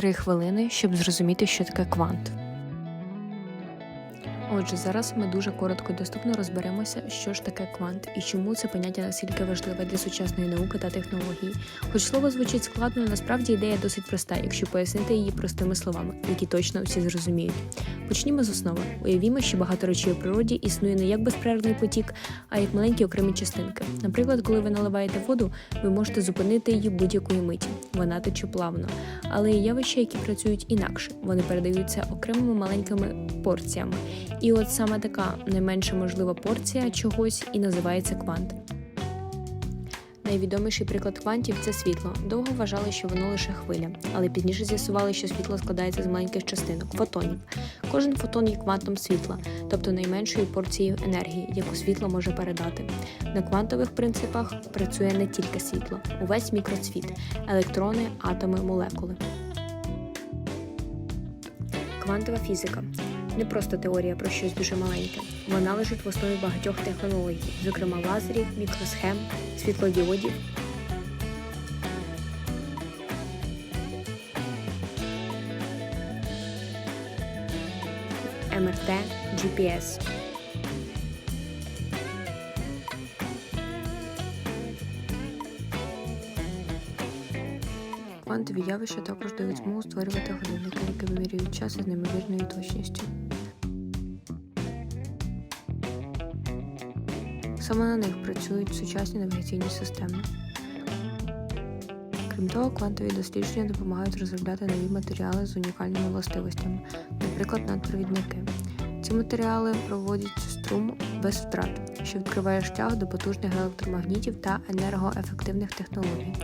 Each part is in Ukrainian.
Три хвилини, щоб зрозуміти, що таке квант. Отже, зараз ми дуже коротко і доступно розберемося, що ж таке квант і чому це поняття настільки важливе для сучасної науки та технологій. Хоч слово звучить складно, насправді ідея досить проста, якщо пояснити її простими словами, які точно всі зрозуміють. Почнімо з основи. Уявімо, що багато речей у природі існує не як безперервний потік, а як маленькі окремі частинки. Наприклад, коли ви наливаєте воду, ви можете зупинити її будь-якої миті. Вона тече плавно. Але є явища, які працюють інакше. Вони передаються окремими маленькими порціями. І от саме така найменша можлива порція чогось і називається квант. Найвідоміший приклад квантів це світло. Довго вважали, що воно лише хвиля, але пізніше з'ясували, що світло складається з маленьких частинок фотонів. Кожен фотон є квантом світла, тобто найменшою порцією енергії, яку світло може передати. На квантових принципах працює не тільки світло, увесь мікроцвіт, електрони, атоми, молекули. Квантова фізика не просто теорія про щось дуже маленьке. Вона лежить в основі багатьох технологій, зокрема лазерів, мікросхем, світлодіодів. МРТ, GPS. Квантові явища також дають змогу створювати годинники, які вимірюють час із неймовірною точністю. Саме на них працюють сучасні навігаційні системи. Крім того, квантові дослідження допомагають розробляти нові матеріали з унікальними властивостями, наприклад, надпровідники. Ці матеріали проводять струм без втрат, що відкриває шлях до потужних електромагнітів та енергоефективних технологій.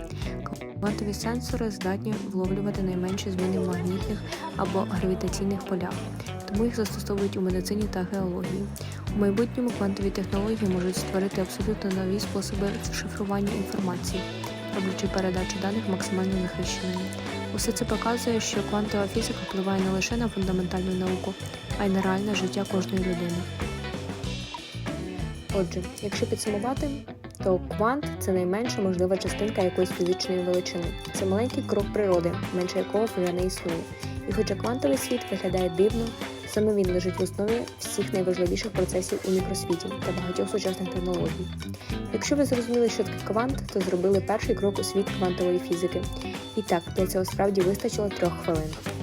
Квантові сенсори здатні вловлювати найменші зміни в магнітних або гравітаційних полях, тому їх застосовують у медицині та геології. У майбутньому квантові технології можуть створити абсолютно нові способи шифрування інформації, роблячи передачу даних максимально захищеною. Усе це показує, що квантова фізика впливає не лише на фундаментальну науку, а й на реальне життя кожної людини. Отже, якщо підсумувати, то квант це найменша можлива частинка якоїсь фізичної величини. Це маленький крок природи, менше якого вже не існує. І хоча квантовий світ виглядає дивно, саме він лежить в основі всіх найважливіших процесів у мікросвіті та багатьох сучасних технологій. Якщо ви зрозуміли, що таке квант, то зробили перший крок у світ квантової фізики. І так, для цього справді вистачило трьох хвилин.